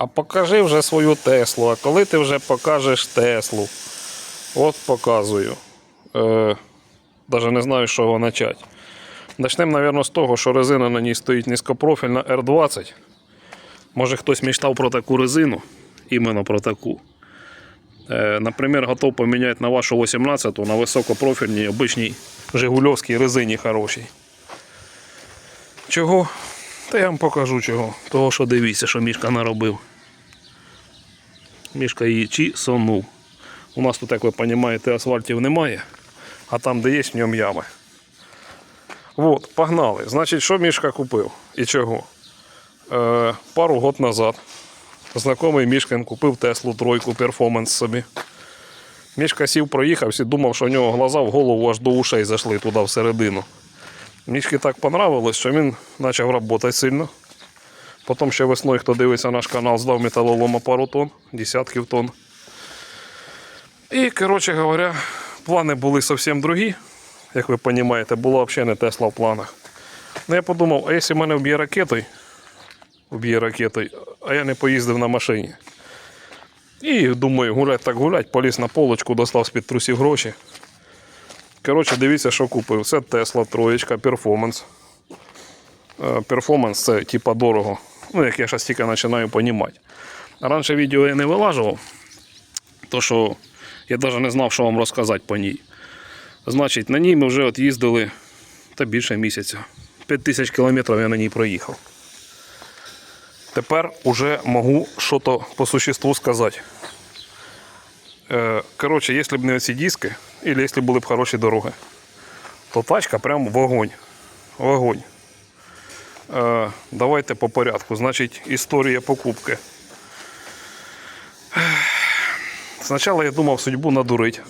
А покажи вже свою Теслу. А коли ти вже покажеш Теслу? От показую. Е, Даже не знаю, з чого почати. Начнемо, мабуть, з того, що резина на ній стоїть низькопрофільна R20. Може хтось мечтав про таку резину, іменно про таку. Е, Наприклад, готов поміняти на вашу 18 на високопрофільній обичній Жигульовській резині хорошій. Чого? Та я вам покажу чого. Того, що дивіться, що мішка наробив. Мішка її чісонув. У нас тут, як ви розумієте, асфальтів немає, а там, де є, в ньому ями. От, погнали. Значить, що мішка купив і чого? Е, пару год назад знайомий Мішкин купив Теслу тройку перформанс собі. Мішка сів, проїхався, думав, що у нього глаза в голову аж до ушей зайшли туди всередину. Мішки так понравилось, що він почав працювати сильно. Потім ще весною, хто дивиться наш канал, здав металолома пару тонн, десятків тонн. І, коротше говоря, плани були зовсім другі. Як ви розумієте, було взагалі не Тесла в планах. Ну я подумав, а якщо мене вб'є ракетою, вб'є ракетою, а я не поїздив на машині. І думаю, гулять так гулять, поліз на полочку, достав з-під трусів гроші. Коротше, дивіться, що купив. Це Tesla троєчка Performance. Е, Performance це типа дорого. Ну, як я зараз тільки починаю розуміти. Раніше відео я не вилажував, то що я навіть не знав, що вам розказати по ній. Значить, на ній ми вже от їздили та більше місяця. 5 тисяч кілометрів я на ній проїхав. Тепер уже можу щось по существу сказати. Е, Коротше, якщо б не оці диски, або якщо були б хороші дороги, то тачка прям вогонь. Вогонь. Е, Давайте по порядку. Значить, історія покупки. Спочатку я думав судьбу надурить.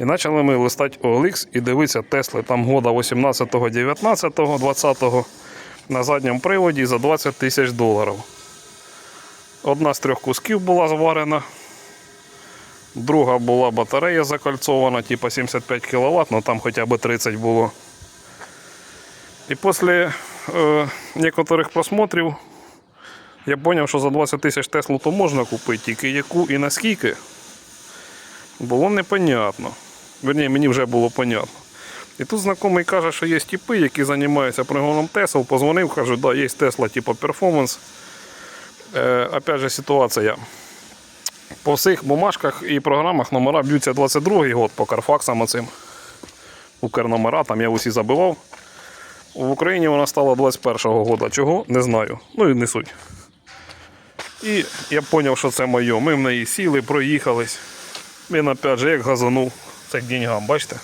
І почали ми листати OLX і дивитися Тесли там года 18, 19, 20 на задньому приводі за 20 тисяч доларів. Одна з трьох кусків була зварена, друга була батарея закольцована, типа 75 кВт, але там хоча б 30 було. І після е, некоторих просмотрів я зрозумів, що за 20 тисяч Теслу то можна купити, тільки яку і наскільки було непонятно. Верні, мені вже було понятно. І тут знайомий каже, що є типи, які займаються пригоном Тесл. Позвонив, кажу, да, є Тесла, типу перформанс. Е, опять же, ситуація. По всіх бумажках і програмах номера б'ються 22-й год по карфаксам оцим. Укрномера, там я усі забивав. В Україні вона стала 21-го года. Чого? Не знаю. Ну і не суть. І я зрозумів, що це моє. Ми в неї сіли, проїхались. Він опять же як газанув. Це к деньгам, бачите?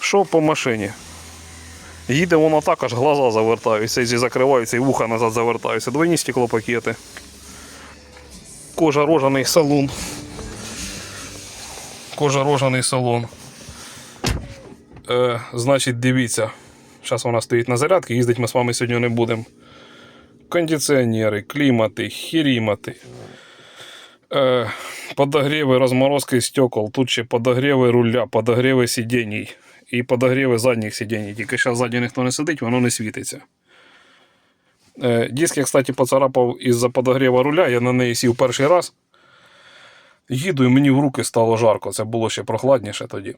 Що по машині? Їде воно так, аж глаза завертаються, і закриваються, і вуха назад завертаються. Двойні стеклопакети. Кожа рожаний салон. Кожа рожаний салон. Е, значить, дивіться. Зараз вона стоїть на зарядці, їздити ми з вами сьогодні не будемо. Кондиціонери, клімати, хірімати. Е, подогреви, розморозки стекол, тут ще подогреви руля, подогреви сидінь і подогреви задніх сидінь. Тільки зараз ззаді ніхто не сидить, воно не світиться. Е, диск я, кстати, поцарапав із-за подогрева руля, я на неї сів перший раз. Їду і мені в руки стало жарко, це було ще прохладніше тоді.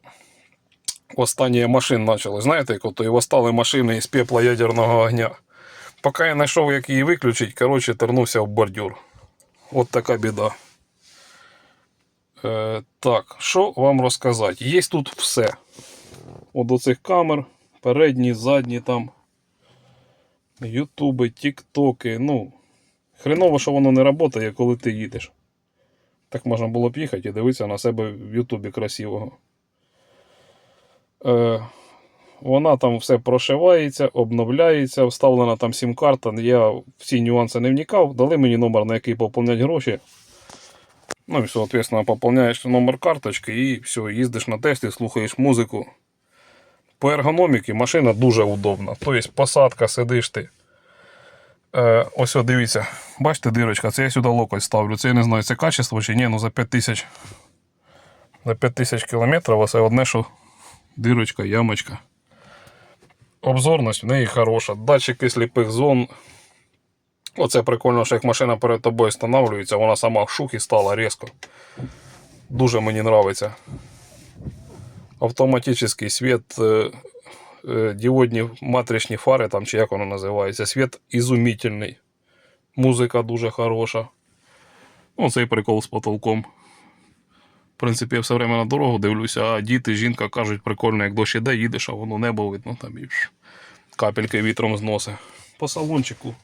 Останні машин почали. Знаєте, і восстали машини із пепла ядерного огня. Поки я знайшов, як її виключити, коротше, тернувся в бордюр. От така біда. Е, так, що вам розказати? Є тут все. От до цих камер, передні, задні там. Ютуби, тіктоки. Ну, хреново, що воно не працює, коли ти їдеш. Так можна було б їхати і дивитися на себе в Ютубі красивого. Е, вона там все прошивається, обновляється, вставлена там сім-карта. Я в ці нюанси не вникав. Дали мені номер, на який поповнять гроші. Ну і, соответственно, поповняєш номер карточки і все, їздиш на тесті, слухаєш музику. По ергономіки машина дуже удобна. Тобто посадка, сидиш ти. Е, ось о, дивіться, бачите дирочка, це я сюди локоть ставлю. Це я не знаю, це качество чи ні, ну за 5000 за 5000 кілометрів оце одне, що дирочка, ямочка. Обзорність в неї хороша. Датчики сліпих зон. Оце прикольно, що як машина перед тобою встановлюється, вона сама в шухі стала різко. Дуже мені подобається. Автоматичний світ, е, е, діодні матричні фари, там, чи як воно називається, світ ізумітельний. Музика дуже хороша. Ну, цей прикол з потолком. Принципі, я все время на дорогу дивлюся, а діти, жінка кажуть, прикольно, як дощ іде, їдеш, а воно небо видно там і капельки вітром зносить. По салончику.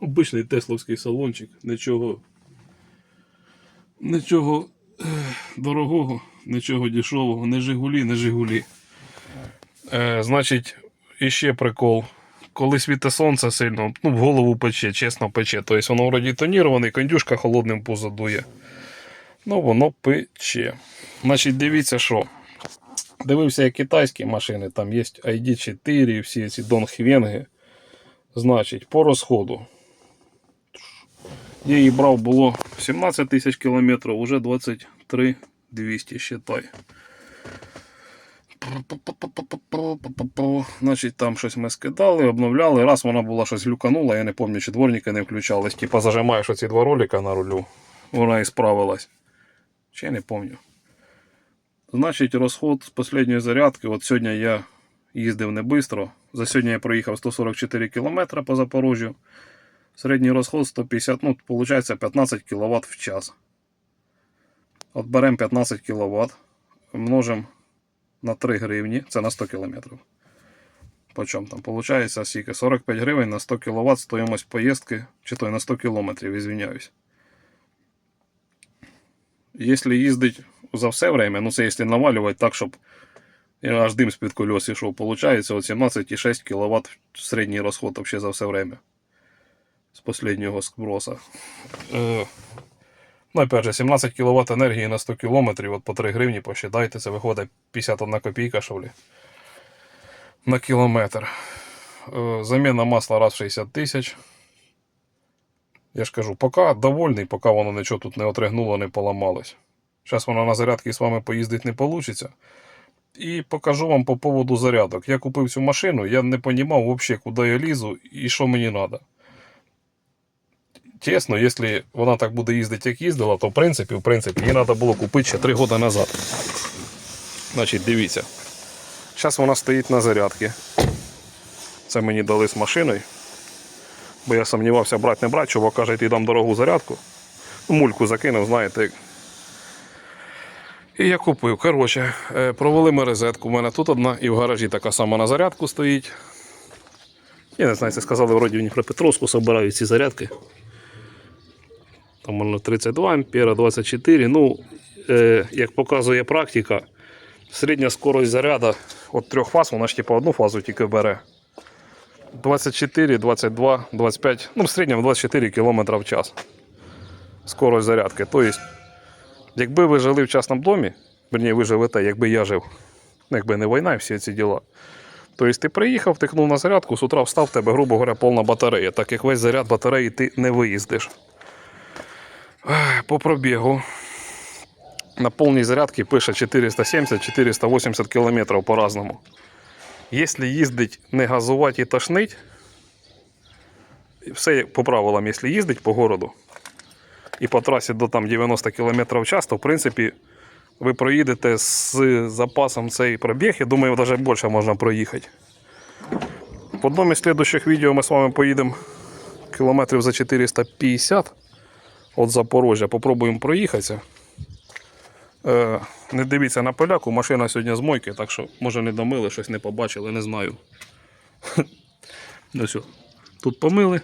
Обичний тесловський салончик, нічого. Нічого дорогого, нічого дешевого, не Жигулі, не Жигулі. Е, значить, іще прикол. Коли світе сонце сильно, ну, в голову пече, чесно пече. Тобто воно вроді тоніроване, кондюшка холодним позадує. Ну, воно пече. Значить, дивіться, що. Дивився я китайські машини, там є ID4, всі ці Донхвенги. Значить, по розходу. Я її брав було 17 тисяч кілометрів, уже 23 200, считай. Значить, там щось ми скидали, обновляли. Раз вона була щось глюканула, я не пам'ятаю, чи дворники не включались. Типа зажимаєш оці два ролика на рулю. Вона і справилась. Я не пам'ятаю. Значить, розход з останньої зарядки. От сьогодні я їздив не швидко. За сьогодні я проїхав 144 км по Запорожжю. Середній розход 150, ну, виходить 15 кВт в час. От беремо 15 кВт, множимо на 3 гривні, це на 100 км. Почому там? Получається скільки? 45 гривень на 100 кВт стоїмость поїздки, чи то на 100 км, извиняюсь. Якщо їздить за все время, ну це якщо навалювати так, щоб аж дим з-під колес ішов, от 17,6 кВт середній розход вообще за все время. З последнього сброса. Е, ну, опять же, 17 кВт енергії на 100 км, от по 3 гривні посчитайте, це виходить 51 копійка, ли, на кілометр. Е, заміна масла раз в 60 тисяч. Я ж кажу, поки довольний, поки воно нічого тут не отригнуло, не поламалось. Зараз воно на зарядки з вами поїздити не вийде. І покажу вам по поводу зарядок. Я купив цю машину, я не розумів взагалі, куди я лізу і що мені треба. Чесно, якщо вона так буде їздити, як їздила, то в принципі, в принципі, її треба було купити ще 3 роки назад. Значить, дивіться. Зараз вона стоїть на зарядці. Це мені дали з машиною. Бо я сумнівався брати не брати, чувак каже, ти дам дорогу зарядку. Ну, Мульку закинув, знаєте. І я купив. Коротше, е, провели ми розетку. У мене тут одна і в гаражі така сама на зарядку стоїть. Я не знаю, це сказали, вроді в Дніпропетровську собирають ці зарядки. Там воно 32 ампера, 24. Ну, е, як показує практика, середня скорость заряду від трьох фаз, вона ж типу одну фазу тільки бере. 24, 22, 25, ну в середньому 24 км в час. Скорость зарядки. Тобто, якби ви жили в частному домі, верні, ви живете, якби я жив, якби не війна і всі ці діла. Тобто ти приїхав, тикнув на зарядку, з утра встав, в тебе, грубо говоря, повна батарея, так як весь заряд батареї ти не виїздиш. По пробігу. На повній зарядці пише 470-480 км по-разному. Якщо їздить не газувати і тошнить, все по правилам, якщо їздить по городу і по трасі до там 90 км в час, то в принципі ви проїдете з запасом цей пробіг. Я думаю, навіть більше можна проїхати. В одному із слідучих відео ми з вами поїдемо кілометрів за 450 від Запорожжя. Попробуємо проїхатися. Е, не дивіться на поляку, машина сьогодні з мойки, так що може не домили, щось не побачили, не знаю. Ну все. Тут помили,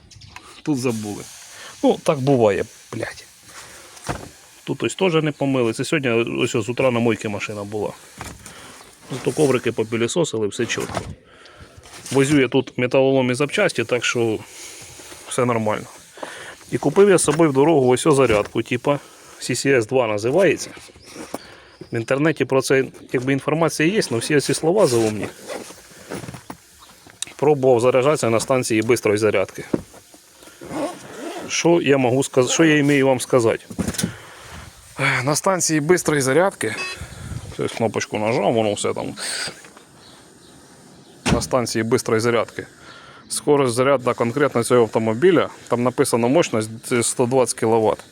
тут забули. Ну, так буває, блядь. Тут ось теж не помили. Це сьогодні ось з утра на мойці машина була. Зато коврики попілісосили, все чітко. Возю я тут металоломі запчасті, так що все нормально. І купив я з собою в дорогу ось ось зарядку, типа CCS 2 називається. В інтернеті про це якби інформація є, але всі ці слова заумні. Пробував заряджатися на станції швидкої зарядки. Що я можу сказати, що я вмію вам сказати? На станції швидкої зарядки. Ось кнопочку нажав, воно все там. На станції швидкої зарядки. Скорость заряду конкретно цього автомобіля, там написано мощність 120 кВт.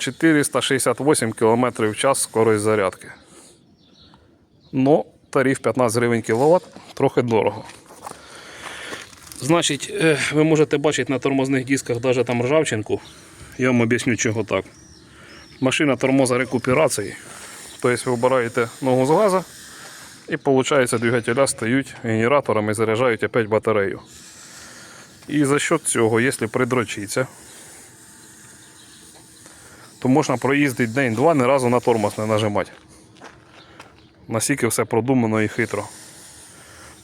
468 км в час скорость зарядки. Но тариф 15 гривень кВт трохи дорого. Значить, е, ви можете бачити на тормозних дисках навіть там ржавчинку. Я вам об'ясню, чого так. Машина тормоза рекуперації. Тобто ви вбираєте ногу з газа і виходить, двигателя стають генераторами і заряджають опять батарею. І за счет цього, якщо придрочиться, то можна проїздити день-два, ні разу на тормоз не нажимати. Настільки все продумано і хитро.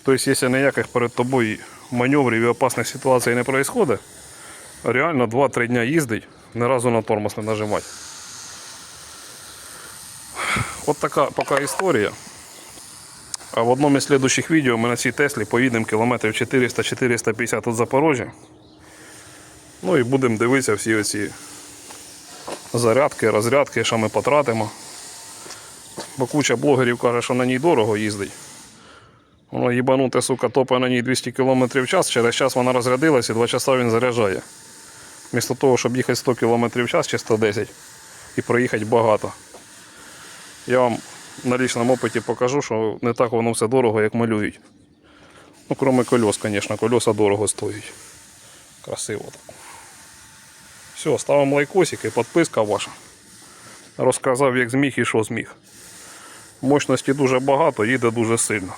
Тобто, якщо ніяких перед тобою маневрів і опасних ситуацій не відбувається, реально 2-3 дня їздить, ні разу на тормоз не нажимати. От така пока історія. А в одному із слідучих відео ми на цій Теслі поїдемо кілометрів 400-450 від Запорожжя. Ну і будемо дивитися всі оці зарядки, розрядки, що ми потратимо. Бо куча блогерів каже, що на ній дорого їздить. Воно їбануте, сука, топає на ній 200 км в час, через час вона розрядилась і 2 часа він заряджає. Вмісто того, щоб їхати 100 км в час чи 110 і проїхати багато. Я вам на лічному опиті покажу, що не так воно все дорого, як малюють. Ну, кроме колес, звісно, колеса дорого стоять. Красиво так. Все, ставимо лайкосик і підписка ваша. Розказав, як зміг і що зміг. Мощності дуже багато, їде дуже сильно.